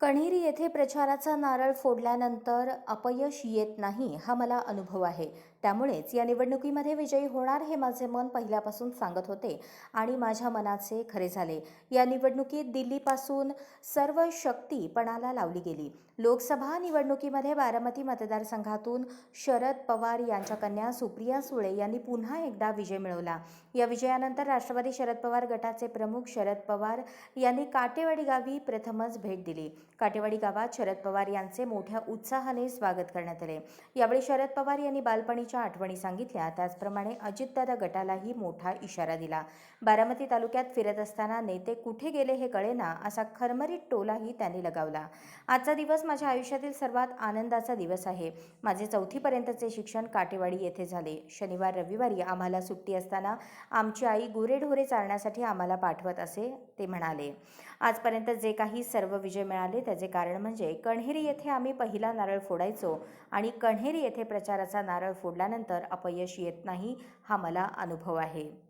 कण्हेरी येथे प्रचाराचा नारळ फोडल्यानंतर अपयश येत नाही हा मला अनुभव आहे. त्यामुळेच या निवडणुकीमध्ये विजयी होणार हे माझे मन पहिल्यापासून सांगत होते आणि माझ्या मनाचे खरे झाले. या निवडणुकीत दिल्लीपासून सर्व शक्ती पणाला लावली गेली. लोकसभा निवडणुकीमध्ये बारामती मतदारसंघातून शरद पवार यांच्या कन्या सुप्रिया सुळे यांनी पुन्हा एकदा विजय मिळवला. या विजयानंतर राष्ट्रवादी शरद पवार गटाचे प्रमुख शरद पवार यांनी काटेवाडी गावी प्रथमच भेट दिली. काटेवाडी गावात शरद पवार यांचे मोठ्या उत्साहाने स्वागत करण्यात आले. यावेळी शरद पवार यांनी बालपणी बारामतीच्या आठवणी सांगितल्या. त्याचप्रमाणे अजितदादा गटालाही मोठा इशारा दिला. बारामती तालुक्यात फिरत असताना नेते कुठे गेले हे कळेना असा खरमरीत टोलाही त्यांनी लगावला. आजचा दिवस माझ्या आयुष्यातील सर्वात आनंदाचा दिवस आहे. माझे चौथीपर्यंतचे शिक्षण काटेवाडी येथे झाले. शनिवार रविवारी आम्हाला सुट्टी असताना आमची आई गुरेढोरे चालण्यासाठी आम्हाला पाठवत असे ते म्हणाले. आजपर्यंत जे काही सर्व विजय मिळाले त्याचे कारण म्हणजे कण्हेरी येथे आम्ही पहिला नारळ फोडायचो आणि कण्हेरी येथे प्रचाराचा नारळ फोडल्यानंतर अपयश येत नाही हा मला अनुभव आहे.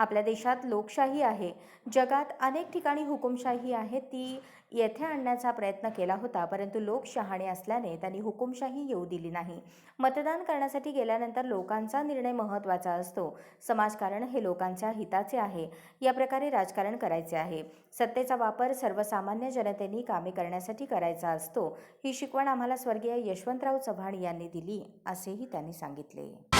आपल्या देशात लोकशाही आहे. जगात अनेक ठिकाणी हुकुमशाही आहे. ती येथे आणण्याचा प्रयत्न केला होता परंतु लोक शहाणे असल्याने त्यांनी हुकुमशाही येऊ दिली नाही. मतदान करण्यासाठी गेल्यानंतर लोकांचा निर्णय महत्त्वाचा असतो. समाजकारण हे लोकांच्या हिताचे आहे. या प्रकारे राजकारण करायचे आहे. सत्तेचा वापर सर्वसामान्य जनतेने कामे करण्यासाठी करायचा असतो. ही शिकवण आम्हाला स्वर्गीय यशवंतराव चव्हाण यांनी दिली असेही त्यांनी सांगितले.